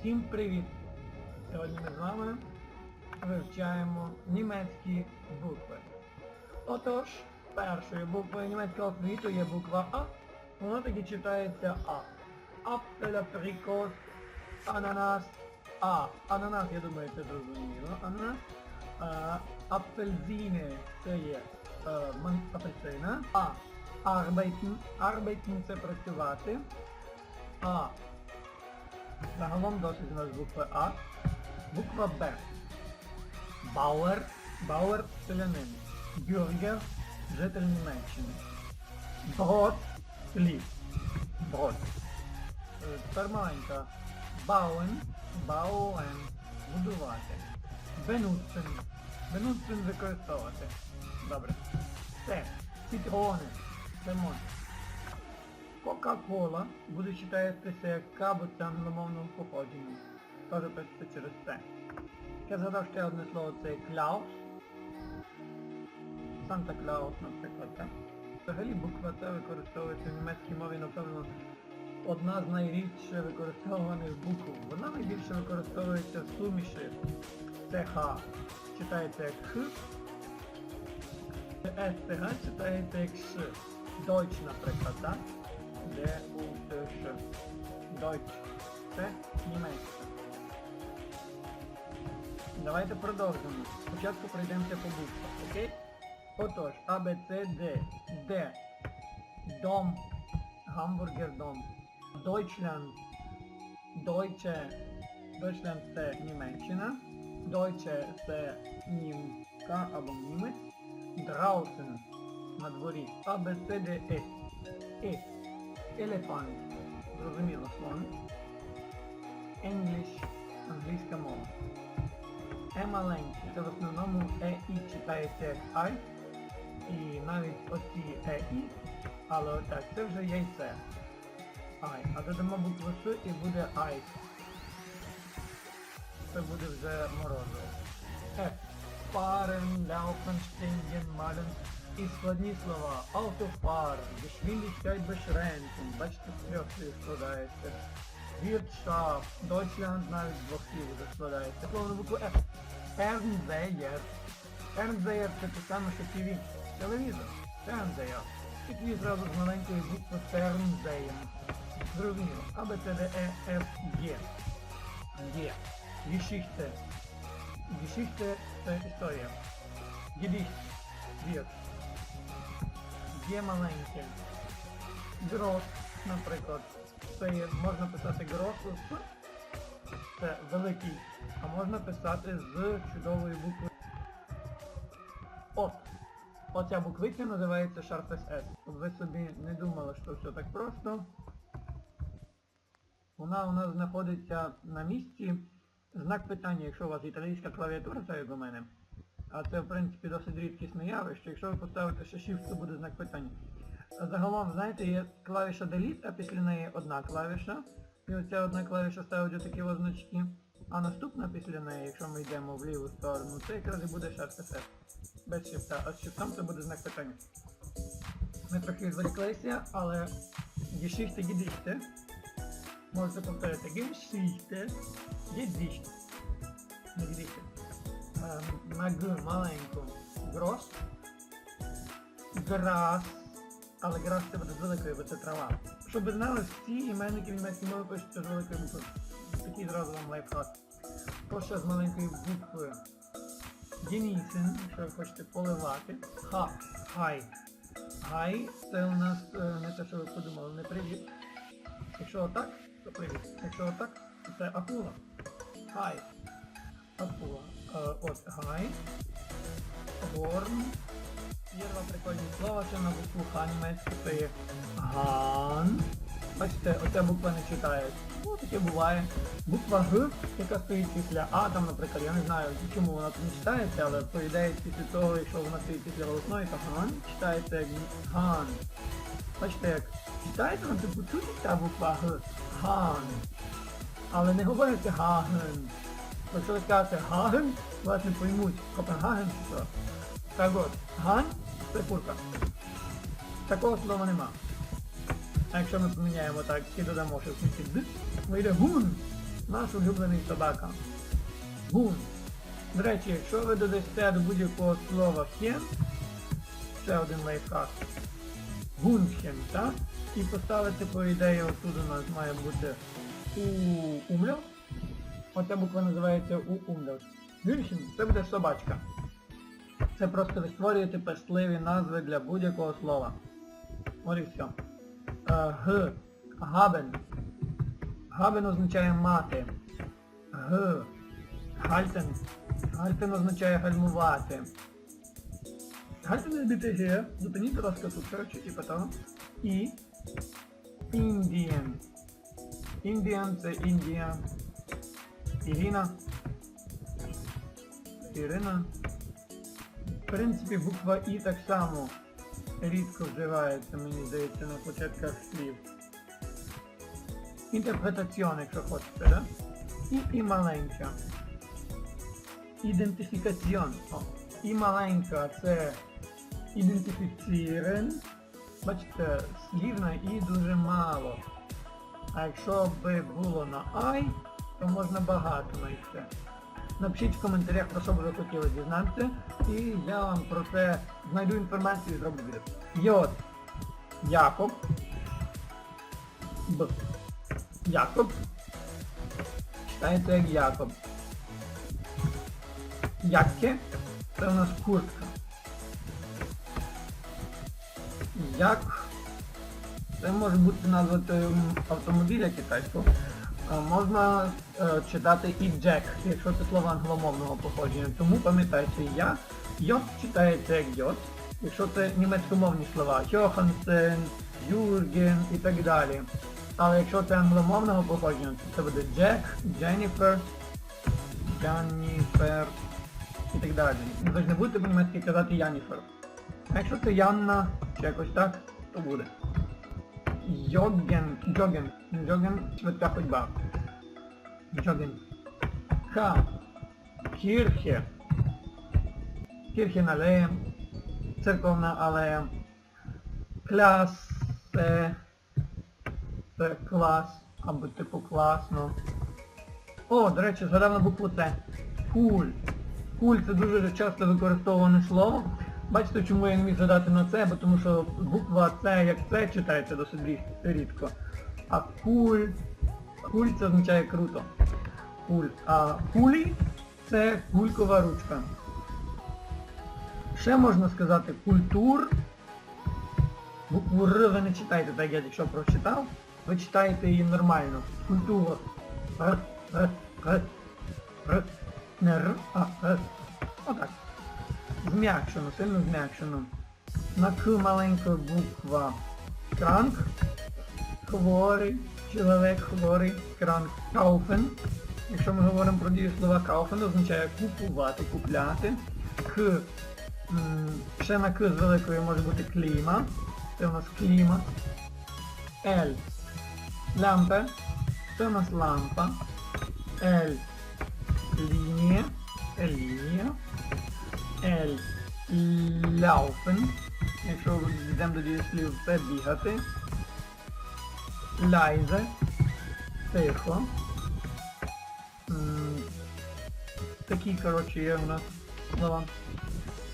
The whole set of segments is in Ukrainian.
Всім привіт! Сьогодні ми з вами вивчаємо німецькі букви. Отож, першою буквою німецького алфавіту є буква А. Вона таки читається А. Апфель, априкос, ананас, А. Ананас, я думаю, це зрозуміло. Ананас. А, апельзини, це є е, апельсина. А. Arbeiten. Arbeiten це працювати. А. Загалом досить у нас буква А. Буква Б. Бауер. Бауер селянин. Бюргер житель Німеччини. Брод хліб. Брод. Е, Тепер маленька. Бауен. Бауен. Будувати. Бенуцин. Бенуцин використовувати. Добре. Це. Цитрони. Лимон. Кока-кола буде читатися як К, бо це англомовного походження. Теж пишеться через це. Я згадав ще одне слово, це Клаус. Санта Клаус, наприклад, так. Взагалі буква Т використовується в німецькій мові, напевно, одна з найрідше використовуваних букв. Вона найбільше використовується в суміші. Це Х. Читається як Х. СТГ читається як Ш. Deutsch, наприклад, так? Де у Ш. Deutsch. Це німецьке. Давайте продовжимо. Спочатку пройдемося по буквах, окей? Отож, А, Б, С, Д. Д. Дом. Гамбургер дом. Deutschland. Deutsche. Deutschland це Німеччина. Deutsche це німка або німець. Draußen. На дворі. А, Б, С, Д, Е. Е. Елефант. Зрозуміло, слон. English. Англійська мова. Е маленьке. Це в основному Е читається як Ай. І навіть оці Е але отак, це вже яйце. Ай. А додамо букву С і буде Айс. Це буде вже морозиво. Ф. Fahren, laufen, stehen, І складні слова. Autofahren, Geschwindigkeit beschränken. Бачите, з трьох складається. Wirtschaft, Deutschland навіть з двох слів вже складається. Слово на букву F. Fernseher. Fernseher це те саме, що TV. Телевізор. Fernseher. І TV зразу з маленької букви Fernseher. Зрозуміло. А, Б, С, Д, Е, Ф, Г. Г. Geschichte. Geschichte це історія. Gedicht. Вірш. Є маленьке. Грос, наприклад. Це є, можна писати гросу з це великий, а можна писати з чудової букви От. Оця буквиця називається Sharpes S. Ви собі не думали, що все так просто. Вона у нас знаходиться на місці. Знак питання, якщо у вас італійська клавіатура, це як у мене. А це в принципі досить рідкісне явище. Якщо ви поставите ще Shift, то буде знак питання. Загалом, знаєте, є клавіша Delete, а після неї одна клавіша. І оця одна клавіша ставить отакі означки. А наступна після неї, якщо ми йдемо в ліву сторону, це якраз і буде Shift F. Без шифта. А з шифтом це буде знак питання. Ми трохи відволіклися, але Geschichte, Gedichte. Можете повторити Geschichte, Gedicht. Не Gedichte. Маленьку. Грос. Грас. Але грас це буде з великої, бо це трава. Щоб ви знали, всі іменники німецькій мові пишуться з великої букви. Такий зразу вам лайфхак. Ще з маленької букви. Генісен, якщо ви хочете поливати. Ха. Хай. Гай це у нас е, не те, що ви подумали, не привіт. Якщо отак, то привіт. Якщо отак, то це акула. Хай. Акула. Е, от гай. Горн. Є два прикольні слова, ще на букву Х німецьку, це є ган. Бачите, оця буква не читається. Ну, таке буває. Буква Г, яка стоїть після А, там, наприклад, я не знаю, чому вона тут не читається, але по ідеї після того, якщо вона стоїть після голосної, то ган читається як ган. Бачите, як читається, вона типу чути ця буква Г. Ган. Але не говориться Гаген. Якщо ви скажете Гаген, вас не поймуть. Копенгаген що. Так от, гань це курка. Такого слова нема. А якщо ми поміняємо так і додамо ще в д, вийде гун. Наш улюблений собака. Гун. До речі, якщо ви додасте до будь-якого слова хен, ще один лайфхак. Гунхен, так? І поставити по ідеї отут у нас має бути у умляв. Оця буква називається у умляв. Гюнхен це буде собачка. Це просто ви створюєте пестливі назви для будь-якого слова. От і все. Г. Габен. Габен означає мати. Г. Гальтен. Гальтен означає гальмувати. Гальтен БТГ. Зупиніть, будь ласка, тут, коротше, типа того. І. Індієн. Індіан це Індія. Ірина. Ірина. В принципі, буква І так само рідко вживається, мені здається, на початках слів. Інтерпретаціон, якщо хочете, да? І, і маленька. Ідентифікаціон. І маленька це ідентифіцірен. Бачите, слів на І дуже мало. А якщо би було на Ай, то можна багато знайти. Напишіть в коментарях, про що б ви хотіли дізнатися, і я вам про це знайду інформацію і зроблю відео. Йод. Якоб. Б. Якоб. Читається як Якоб. Якке. Це у нас куртка. Як. Це може бути назва автомобіля китайського. А Можна е, читати і Джек, якщо це слово англомовного походження. Тому пам'ятайте, я йод читається як йод. Якщо це німецькомовні слова, Йохансен, Юрген і так далі. Але якщо це англомовного походження, то це буде Джек, Дженніфер, Джанніфер і так далі. Ви ж не будете по-німецьки казати Яніфер. А якщо це Янна, чи якось так, то буде. Йоген, джоген, джоген, швидка ходьба. Джоген. Ха. Кірхе. Кірхен алея. Церковна алея. Кляс. Це, це клас. Або типу класно. О, до речі, згадав на букву С. Куль. Куль це дуже часто використовуване слово. Бачите, чому я не міг згадати на це, бо тому що буква С як С читається досить рідко. А куль. Куль це означає круто. Куль. А кулі це кулькова ручка. Ще можна сказати культур. Букву Р ви не читаєте, так я якщо прочитав. Ви читаєте її нормально. Культура. Не Р, а. Отак. Зм'якшено, сильно зм'якшено. На К маленька буква кранк. Хворий, чоловік хворий, кранк. Кауфен. Якщо ми говоримо про дієслова кауфен, означає купувати, купляти. К. Ще на К з великої може бути кліма. Це у нас клімат. Л. Лампа. Це у нас лампа. Л. Лінія. Лінія. L. Laufen. Якщо йдемо до дієслів, це бігати. Leise. Тихо. Такі, коротше, є у нас слова.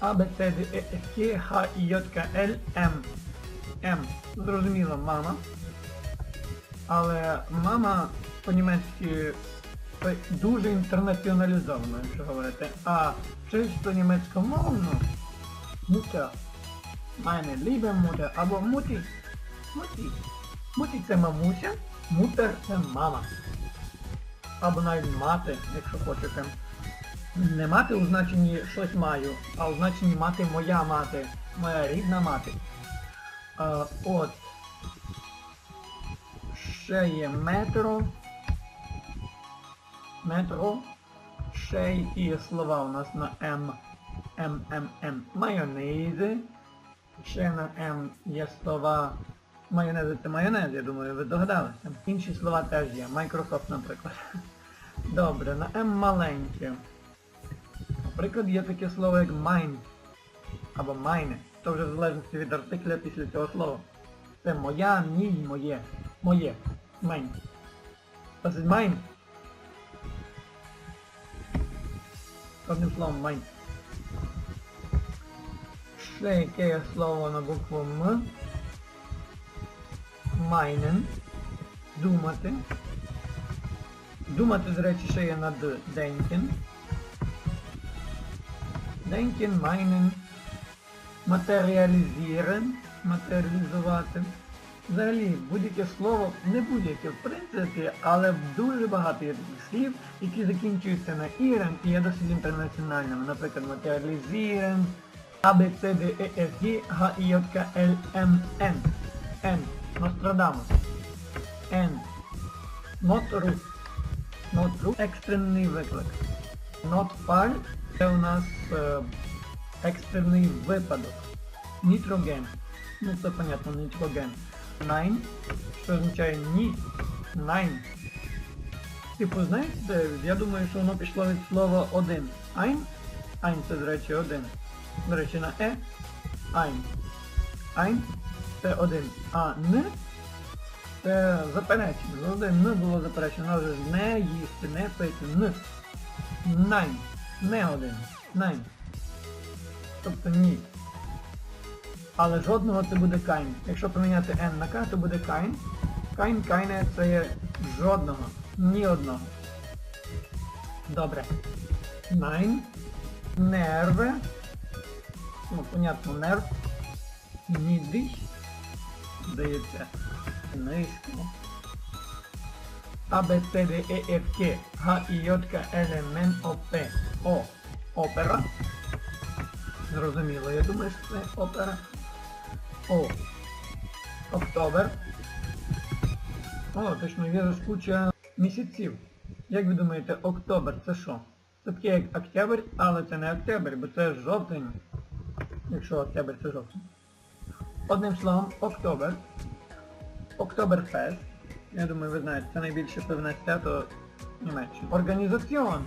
А, Б, Ц, Д, Е, Ф, Г, Х, І, J, К, Л, М. М. Зрозуміло, мама. Але мама по-німецьки дуже інтернаціоналізовано, якщо говорити. А чисто німецькомовно муття. Meine liebe Mutter або муті. Муті. Муті це мамуся, мутер це мама. Або навіть мати, якщо хочете. Не мати у значенні щось маю, а у значенні мати моя мати, моя рідна мати. А, от. Ще є метро. Метро. Ще є слова у нас на М. М, М, М. Майонези. Ще на М є слова. Майонез це майонез, я думаю, ви догадалися. Інші слова теж є. Microsoft, наприклад. Добре, на М маленьке. Наприклад, є таке слово як mine. Або майне. Це вже в залежності від артикля після цього слова. Це моя, мій, моє. Моє. Майн. This is mine. Одним словом mine. Ще яке є слово на букву М. Майнен. Думати. Думати, до речі, ще є над Денкін. Денкін, майнен. Матеріалізірен. Матеріалізувати. Взагалі, будь-яке слово, не будь-яке в принципі, але дуже багато є таких слів, які закінчуються на ірен і є досить інтернаціональними. Наприклад, матеріалізірен, А, Б, С, Д, Е, Ф, Г, Г, І, J, К, Л, М, Н. Н. Нострадамус. Н. Нотру. Нотру. Екстрений виклик. Нотфаль це у нас е, екстрений випадок. Нітроген. Ну це понятно, нітроген. Nine, що означає ні. Nine. Типу, знаєте, я думаю, що воно пішло від слова один. Ein. Ein це, до речі, один. До речі, на е. Ein. Ein це один. А Н це заперечення. Завжди Н було заперечено. Вже не їсти, не пити. Н. Nine. Не один. Nine. Тобто ні. Але жодного це буде кайн. Якщо поміняти n на k, то буде кайн. Кайн, кайне це є жодного. Ні одного. Добре. Nine. Нерве. Ну, понятно, нерв. Нідий. Здається. Низько. А, Б, С, Д, Е, Ф, К, Г, І, J, К, Л, М, Н, О, П. О. Опера. Зрозуміло, я думаю, що це опера. О. Октобер. О, точно, є куча місяців. Як ви думаєте, октобер це що? Це таке як октябрь, але це не октябрь, бо це жовтень. Якщо октябрь це жовтень. Одним словом, октобер. Октоберфест. Я думаю, ви знаєте, це найбільше певне свято Німеччини. Організаціон.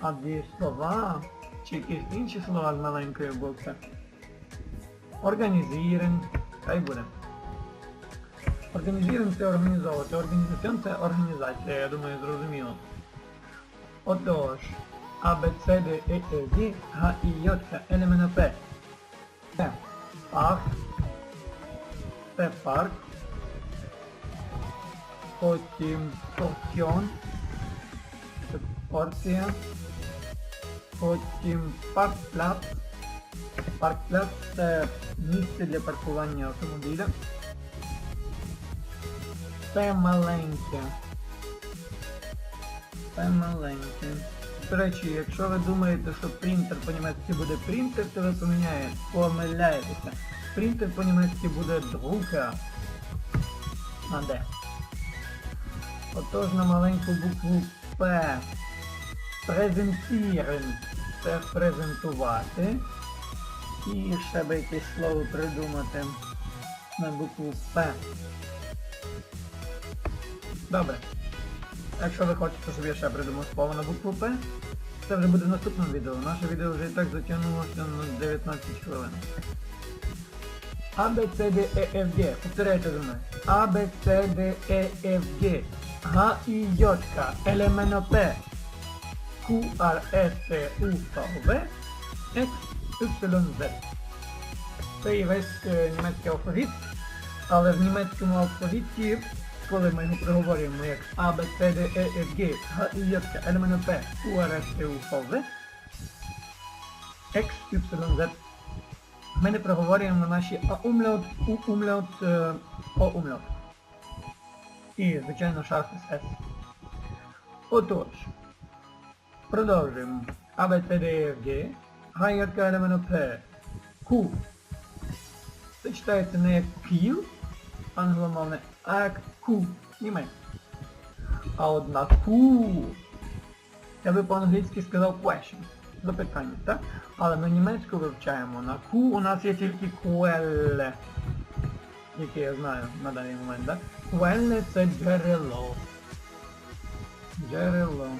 А дві слова, чи якісь інші слова з маленької букви. Організірен. Хай буде. Організірен це організовувати. Організаціон це організація, я думаю, зрозуміло. Отож, А, Б, С, Д, Е, Е, Г, Г, І, J, Л, М, Н, П. Це парк. Це парк. Потім порціон. Це порція. Потім паркпляц. Паркпляц це місце для паркування автомобіля. Це маленьке. Це маленьке. До речі, якщо ви думаєте, що принтер по-німецьки буде принтер, то ви поміняєте, помиляєтеся. Принтер по-німецьки буде друка. На Д. Отож на маленьку букву П. Презентірен. Це презентувати. І ще би якесь слово придумати на букву П. Добре. Якщо ви хочете, щоб я ще придумав слово на букву П, це вже буде в наступному відео. Наше відео вже і так затягнулося на 19 хвилин. А, Б, С, Д, Е, Ф, Г. Повторяйте за мною. А, Б, С, Д, Е, Ф, Г. Г, І, J, К, Л, М, Н, П. Q, R, S, T, U, V, W. X, Y, Z. Це і весь е, німецький алфавіт, але в німецькому алфавіті, коли ми його проговорюємо як А, Б, С, Д, Е, Ф, Г, Г, І, J, К, Л, М, Н, П, Q, R, S, T, U, V, W. X, Y, Z. Ми не проговорюємо наші А умляут, У умляут, е, О умляут. І, звичайно, шарфис С. Отож, продовжуємо. А, Б, С, Д, Е, Ф, Г, Г, Й, К, Л, М, Н, П, Q. Це читається не як Q, англомовне, а як Q, німецьке. А от на Q, я би по-англійськи сказав question, запитання, так? Але ми німецьку вивчаємо. На Q у нас є тільки Quelle, яке я знаю на даний момент, так? Quelle це джерело. Джерело.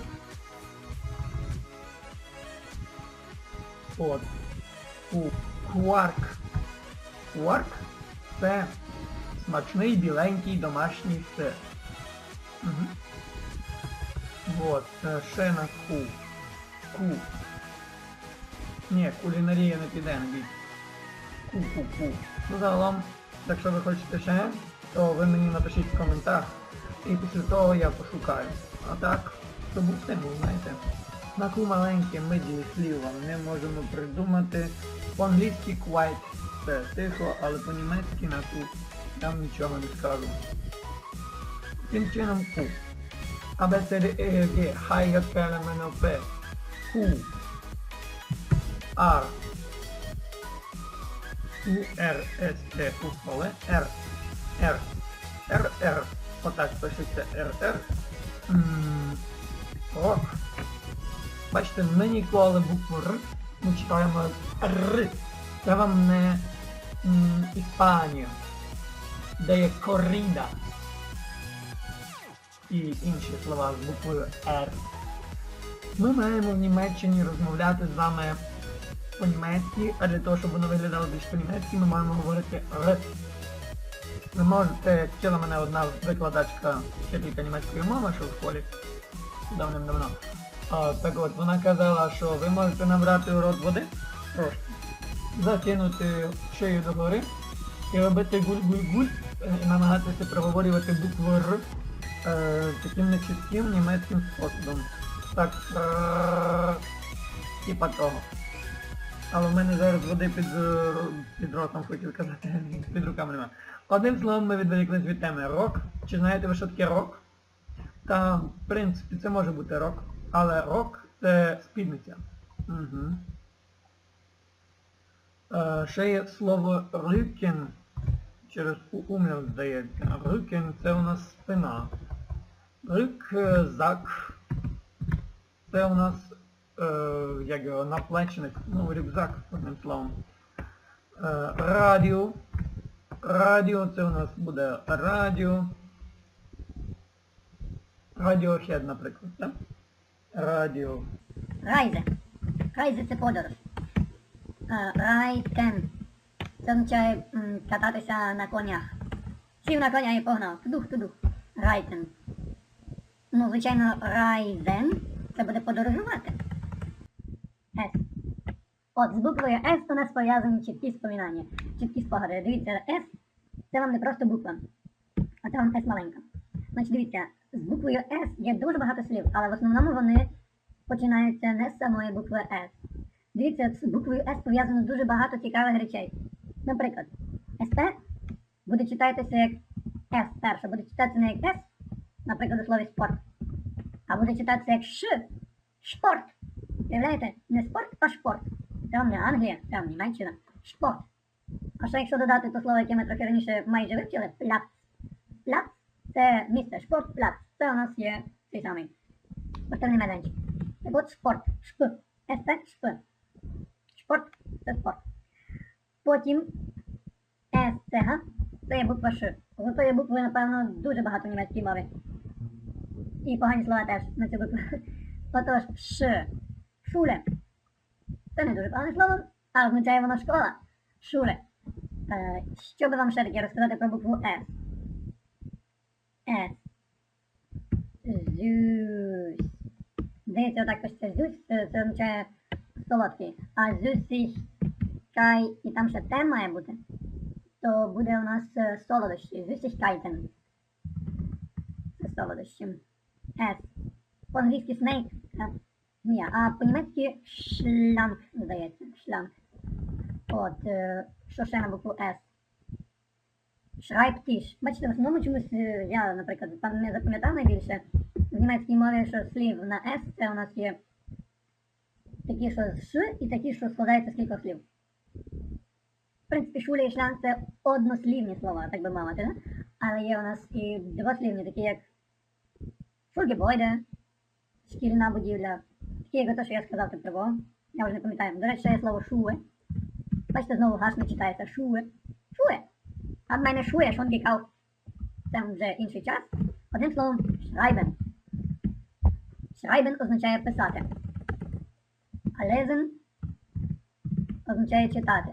От. Кварк. Кварк це смачний біленький домашній сир. Угу. От, е, ще на ку. Ку. Ні, кулінарія не піде, не бій. Ку-ку-ку. Ну загалом, якщо ви хочете ще, то ви мені напишіть в коментар. І після того я пошукаю. А так, то був стимул, знаєте. На ку маленьке медії слів вам не можемо придумати. По-англійськи quite це тихо, але по-німецьки на ку я вам нічого не скажу. Таким чином ку. А Б, С, Д, Е, Г, Г, Х, Й, К, Л, М, Н, П. Q. R. У, Р, С, Т, У, поле, Р. Р. Р, Р. Отак пишеться Р. Рок. Бачите, ми ніколи букву Р не читаємо Р. Це вам не Іспанія, де є коріда і інші слова з буквою Р. Ми маємо в Німеччині розмовляти з вами по-німецьки, а для того, щоб воно виглядало більш по-німецьки, ми маємо говорити Р. Ви можете, вчила мене одна викладачка вчителька німецької мови, що в школі давним-давно. Так от, вона казала, що ви можете набрати у рот води закинути шию догори і робити гуль-гуль-гуль, е, і намагатися проговорювати букву Р е, таким нечітким німецьким способом. Так, е, типа того. Але в мене зараз води під, е, під ротом хотів казати, під руками нема. Одним словом ми відволіклись від теми рок. Чи знаєте ви, що таке рок? Та, в принципі, це може бути рок, але рок це спідниця. Угу. Е, ще є слово рюкен, через у- уміл здається. Рюкен це у нас спина. Рюк, е, зак. Це у нас як його, наплечник, ну рюкзак, одним словом. Е, радіо. Радіо це у нас буде радіо. Радіохед, наприклад, так? Радіо. Райзе. Райзе це подорож. А, Райкен. Це означає кататися на конях. Сів на коня і погнав. Тудух, тудух. Райтен. Ну, звичайно, райзен це буде подорожувати. От, з буквою С у нас пов'язані чіткі споминання, чіткі спогади. Дивіться, С це вам не просто буква, а це вам С маленька. Значить, дивіться, з буквою С є дуже багато слів, але в основному вони починаються не з самої букви С. Дивіться, з буквою С пов'язано дуже багато цікавих речей. Наприклад, СП буде читатися як С перша, буде читатися не як С, наприклад, у слові спорт, а буде читатися як Ш. Шпорт. Уявляєте? Не спорт, а шпорт. Це вам не Англія, це вам Німеччина. Шпорт. А ще якщо додати то слово, яке ми трохи раніше майже вивчили, пляц. Пляц це місце, шпорт, пляц. Це у нас є цей самий спортивний майданчик. Так от спорт. Шп. СП, шп. Шпорт це спорт. Потім СЦГ, це є буква Ш. За тої букви, напевно, дуже багато в німецькій мові. І погані слова теж на цю букву. Отож, Ш. Шуле. Це не дуже погане слово, а означає воно школа. Шуле. Е, що би вам ще таке розказати про букву С? С. Зюсь. Здається, отак пишеться зюсь, це, означає солодкий. А зюсіх, кай, і там ще те має бути, то буде у нас солодощі. Зюсіх кайтен. Це солодощі. С. По-англійськи snake. Ні, а по-німецьки шланг, здається. Шланг. От, що ще на букву С? Шрайптіш. Бачите, в основному чомусь е, я, наприклад, не запам'ятав найбільше. В німецькій мові, що слів на С, це у нас є такі, що з Ш, і такі, що складаються з кількох слів. В принципі, шуля і шлянг це однослівні слова, так би мовити, да? але є у нас і двослівні, такі як шульгебойде, шкільна будівля, такі те, що я сказав тут того. Я вже не пам'ятаю. До речі, ще є слово шуе. Бачите, знову гашно читається шуе. Шуе. А в мене шує, schon gekauft. Це вже інший час. Одним словом, schreiben. Schreiben означає писати. А lesen означає читати.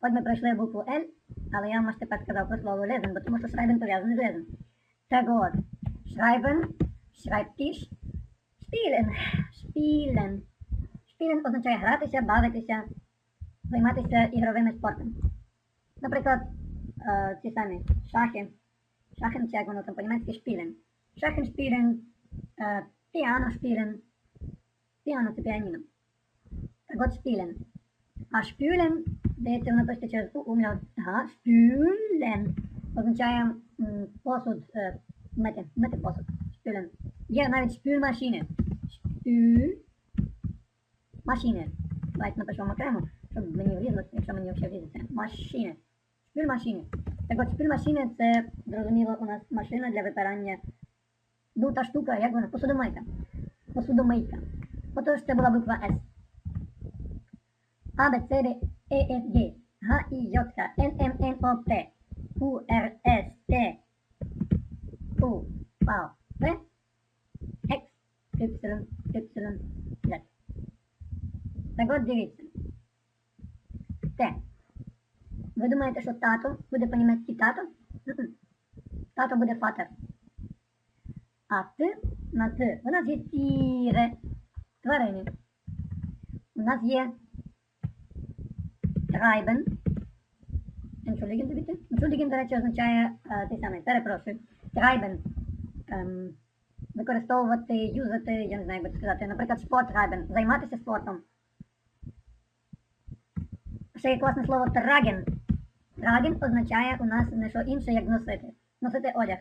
От ми пройшли букву L, але я вам аж тепер сказав про слово lesen, бо тому що schreiben пов'язаний з lesen. Так от, schreiben, schreibtisch, spielen, spielen, Шпілен означає гратися, бавитися, займатися ігровими спортами. Наприклад, е, ці самі шахи, шахен, чи як воно там по-німецьки шпілен. Шахен шпілен, е, піано шпілен. Піано це піаніно. Так от шпілен. А шпюлен, здається, воно пишеться через у умляв. Ага, шпюлен означає м, посуд, е, мити, мити посуд. Шпюлен. Є навіть шпюльмашини. Шпюль машини. Давайте напишемо окремо, щоб мені влізлося, якщо мені взагалі влізеться. Машини. Шпюльмашини. Так от шпюльмашини це, зрозуміло, у нас машина для випирання. Ну, та штука, як вона? Посудомийка. Посудомийка. Отож, це була буква С. А, Б, С, Д, Е, Ф, Г, Г, І, J, К, Л, М, Н, О, П, Q, Р, С, Т, У, В, В, X, Y, Y, Z. Так от дивіться. Т. Ви думаєте, що тато буде по-німецьки тато? Мгм. Тато буде фатер. А ти на ти. У нас є тіре, тварини. У нас є трайбен. Entschuldigen Sie bitte. Entschuldigen, до речі, означає е, той самий, перепрошую. Трайбен. Ем, використовувати, юзати, я не знаю, як сказати, наприклад, спорт трайбен. Займатися спортом. Ще є класне слово траген. Траген означає у нас не що інше, як носити. Носити одяг.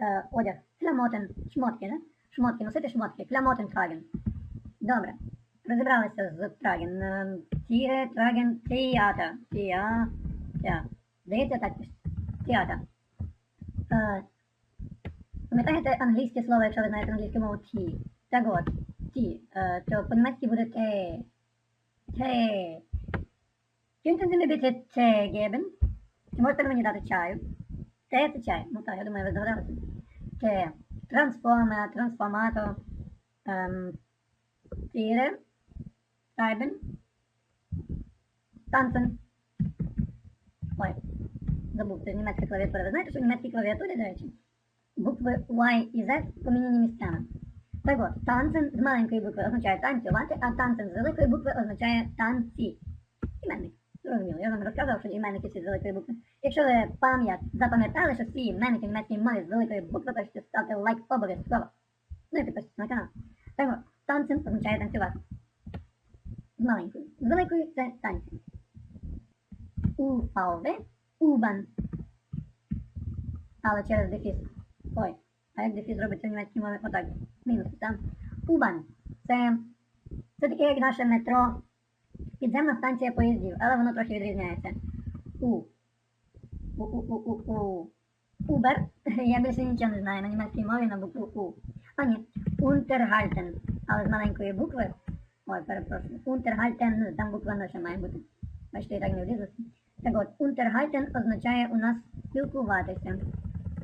Е, одяг. Клямотен. Шмотки, не? Шмотки, носити шмотки. Клямотен траген. Добре. Розібралися з траген. Е, Тіре, траген, театр. Теа. Теа. Здається, так пишеться. Театр. Пам'ятаєте англійське слово, якщо ви знаєте англійську мову ті? Так от, ті. Е, то по-німецьки буде те. Те. Könnten Sie mir bitte Tee? Чи можете мені дати чаю? Те це чай. Ну так, я думаю, ви здогадалися. Те. Трансформер, трансформатор. Ем, Тіре. Schreiben. Ой, забув, це німецька клавіатура. Ви знаєте, що в німецькій до речі, букви Y і Z поміняні місцями. Так от, танцен з маленької букви означає танцювати, а танцен з великої букви означає танці. Іменник. Зрозуміло, я вам розказував, що іменники всі з великої букви. Якщо ви пам'ят запам'ятали, що всі іменники в німецькій з великої букви, то ставте лайк обов'язково. Ну і підписуйтесь на канал. Так от, танцем означає танцювати. З маленькою. З великою це танці. УВ, Убан. Але через дефіс. Ой, а як дефіс робиться в німецькій мові? Отак. Мінус там. Убан. Це, це таке, як наше метро. Підземна станція поїздів, але воно трохи відрізняється. У. У, у, у, у, у. Убер. Я більше нічого не знаю на німецькій мові на букву У. А ні. Унтергальтен. Але з маленької букви. Ой, перепрошую. Унтергальтен, там буква наша має бути. Бачите, я так не влізлося. Так от, унтергальтен означає у нас спілкуватися.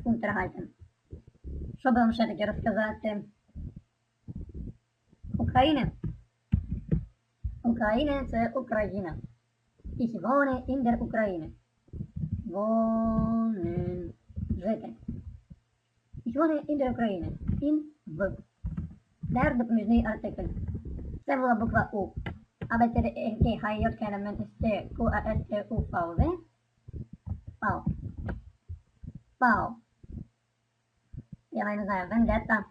Унтергальтен. Що би вам ще таке розказати? України. Україна це Україна. Ich wohne in der Ukraine. Wohnen. Жити. Ich wohne in der Ukraine. In в. Der допоміжний артикль. Це була буква У. А Б, Ц, Д, Х, Й, К, М, С, Q, А, С, Т, У, В, В. Пау. Пау. Я навіть не знаю, вендетта.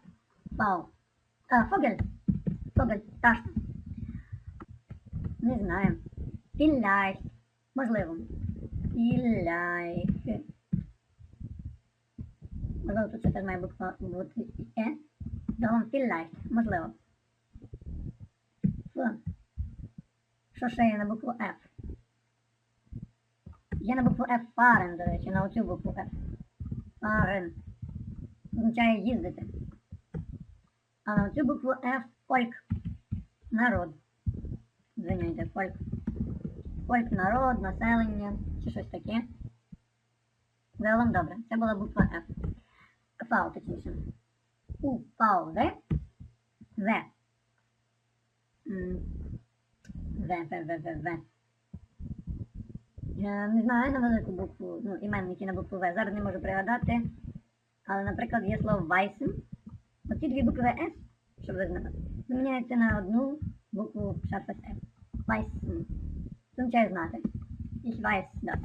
Пау. А, Фогель. Фогель. Пташка. Не знаю. Vielleicht. Можливо. Vielleicht. Можливо, тут ще теж має буква бути Е. Загалом vielleicht. Можливо. Ф. Що ще є на букву F? Є на букву F фарен, до речі, на оцю букву F. Фарен. Означає їздити. А цю букву F фольк. Народ. Звиняйте, фольк. Фольк, народ, населення, чи щось таке. Загалом добре. Це була буква F. Фау, точніше. У, Фау, В. В. В, В, В, В, В. Не знаю на велику букву, ну, іменники на букву В. Зараз не можу пригадати. Але, наприклад, є слово Weissen. Оці дві букви S, щоб ви знали, заміняються на одну букву шарфа С. Weißen. Це означає знати. Ich weiß das.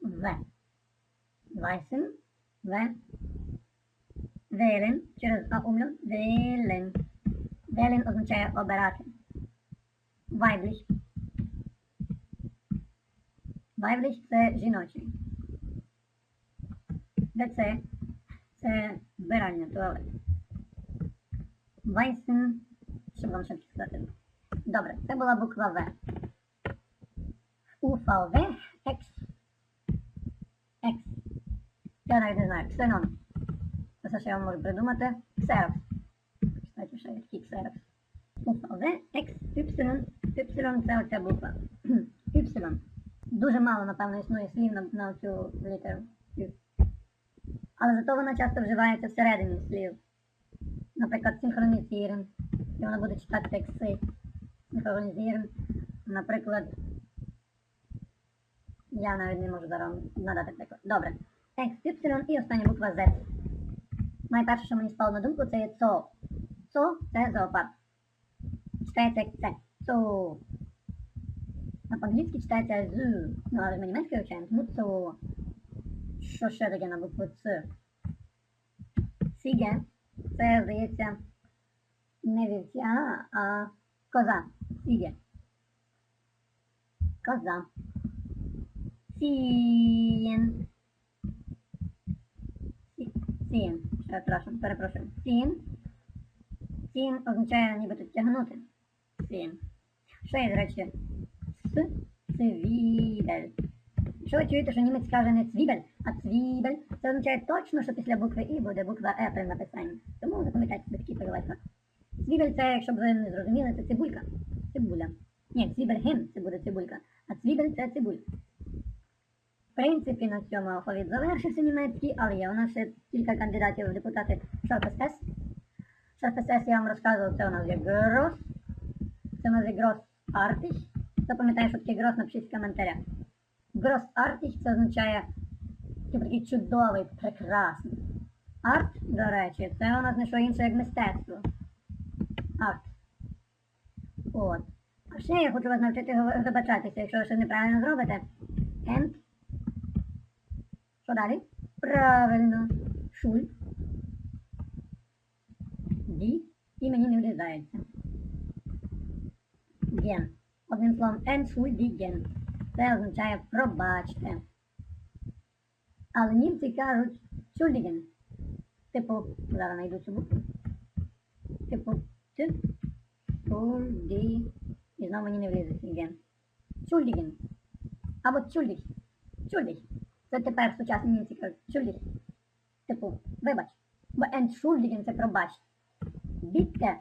В. Weißen. В. Wählen. Через А умлю. Wählen. Wählen означає обирати. Weiblich. Weiblich це жіночий. ВЦ це вбиральня, туалет. Weißen, щоб вам ще сказати. Добре, це була буква В. УФВ, X. Я навіть не знаю, ксенон. Це що я вам можу придумати. Ксерокс. Кстати, ще є такий ксерокс. УФВ, X, Y. Y це оця буква. Y. Дуже мало, напевно, існує слів на, на цю літеру. Але зато вона часто вживається всередині слів. Наприклад, синхронізірен. І вона буде читати як си. Синхронізірен. Наприклад, я навіть не можу зараз надати приклад. Добре. X, Y і остання буква Z. Найперше, що мені спало на думку, це є ЦО. ЦО це зоопарк. Читається як це. ЦО. А по-англійськи читається з. Ну, але ми німецькою вчаємо, тому ЦО. Що ще таке на букву Ц? Сіге. Це, здається, не вівця, а коза. Сіге. Коза. Сієн. Сі- Сієн. Ще прошу, перепрошую. Сієн. Сієн означає нібито тягнути. Сієн. Що є, до речі, с цвібель. Якщо ви чуєте, що німець каже не цвібель, а цвібель, це означає точно, що після букви І буде буква Е при написанні. Тому запам'ятайте собі такий лайфхак. Цвібель це, якщо б ви не зрозуміли, це цибулька. Цибуля. Ні, цвібельген це буде цибулька, а цвібель це цибуль. В принципі, на цьому алфавіт завершився німецький, але є у нас ще кілька кандидатів в депутати. Шарфестес я вам розказував, це у нас є Грос. Це у нас є Грос Артich. Хто пам'ятає, що таке Грос, напишіть в коментарях. Грос Артich це означає такий чудовий, прекрасний. Арт, до речі, це у нас не що інше, як мистецтво. Арт. От. А ще я хочу вас навчити вибачатися, якщо ви щось неправильно зробите. And. Що далі? Правильно. Шуль. Ді. І мені не влізається. Ген. Одним словом, entschuldigen. Це означає пробачте. Але німці кажуть entschuldigen. Типу, зараз знайду цю букву. Типу, т, ді. І знову мені не влізеться ген. Entschuldigen. Або чульдих. Чульдих. Це тепер сучасні німці кажуть чульдих. Типу, вибач. Бо entschuldigen це пробач. Bitte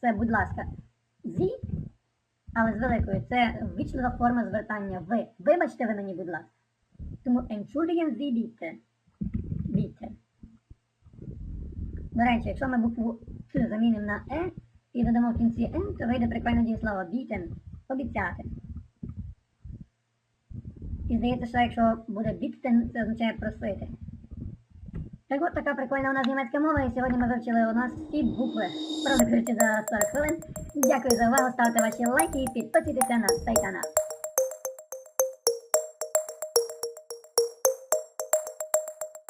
це, будь ласка, зі, але з великою. Це ввічлива форма звертання ви. Вибачте ви мені, будь ласка. Тому entschuldigen Sie bitte. Bitte. До речі, якщо ми букву Ц замінимо на Е і додамо в кінці Н, то вийде прикольне дієслово bieten. Обіцяти. І здається, що якщо буде bitten, це означає просити. Так от така прикольна у нас німецька мова, і сьогодні ми вивчили у нас всі букви. Правда, за 40 хвилин. Дякую за увагу, ставте ваші лайки і підписуйтеся на цей канал.